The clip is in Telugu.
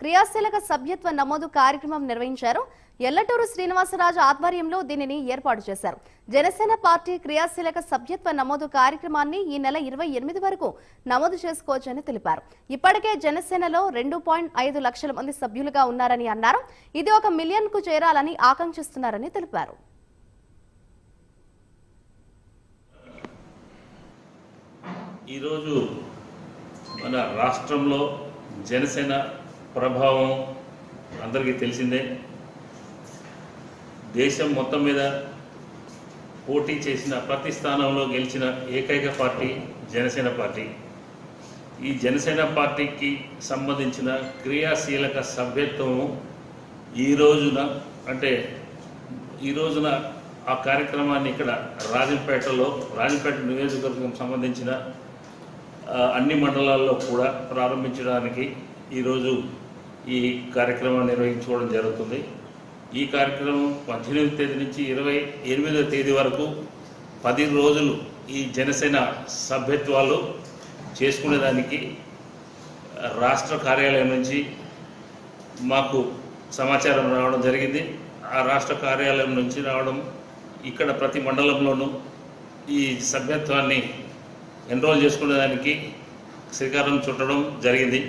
క్రియాశీలక సభ్యత్వ నమోదు కార్యక్రమం నిర్వహించారు. ఎల్లటూరు శ్రీనివాసరాజు ఆధ్వర్యంలో దీనిని ఏర్పాటు చేశారు. జనసేన పార్టీ క్రియాశీలక సభ్యత్వ నమోదు కార్యక్రమాన్ని ఈ నెల ఇరవై ఎనిమిది వరకు నమోదు చేసుకోవచ్చని తెలిపారు. ఇప్పటికే జనసేనలో రెండు పాయింట్ ఐదు లక్షల మంది సభ్యులుగా ఉన్నారని అన్నారు. ఇది ఒక మిలియన్కు చేరాలని ఆకాంక్షిస్తున్నారని తెలిపారు. ఈరోజు మన రాష్ట్రంలో జనసేన ప్రభావం అందరికీ తెలిసిందే. దేశం మొత్తం మీద పోటీ చేసిన ప్రతి స్థానంలో గెలిచిన ఏకైక పార్టీ జనసేన పార్టీ. ఈ జనసేన పార్టీకి సంబంధించిన క్రియాశీలక సభ్యత్వము ఈ రోజున అంటే ఈ రోజున ఆ కార్యక్రమాన్ని ఇక్కడ రాజంపేటలో రాజంపేట నియోజకవర్గం సంబంధించిన అన్ని మండలాల్లో కూడా ప్రారంభించడానికి ఈరోజు ఈ కార్యక్రమం నిర్వహించుకోవడం జరుగుతుంది. ఈ కార్యక్రమం పద్దెనిమిది తేదీ నుంచి ఇరవై ఎనిమిదవ తేదీ వరకు పది రోజులు ఈ జనసేన సభ్యత్వాలు చేసుకునేదానికి రాష్ట్ర కార్యాలయం నుంచి మాకు సమాచారం రావడం జరిగింది. ఆ రాష్ట్ర కార్యాలయం నుంచి రావడం ఇక్కడ ప్రతి మండలంలోనూ ఈ సభ్యత్వాన్ని ఎన్రోల్ చేసుకునేదానికి శ్రీకారం చుట్టడం జరిగింది.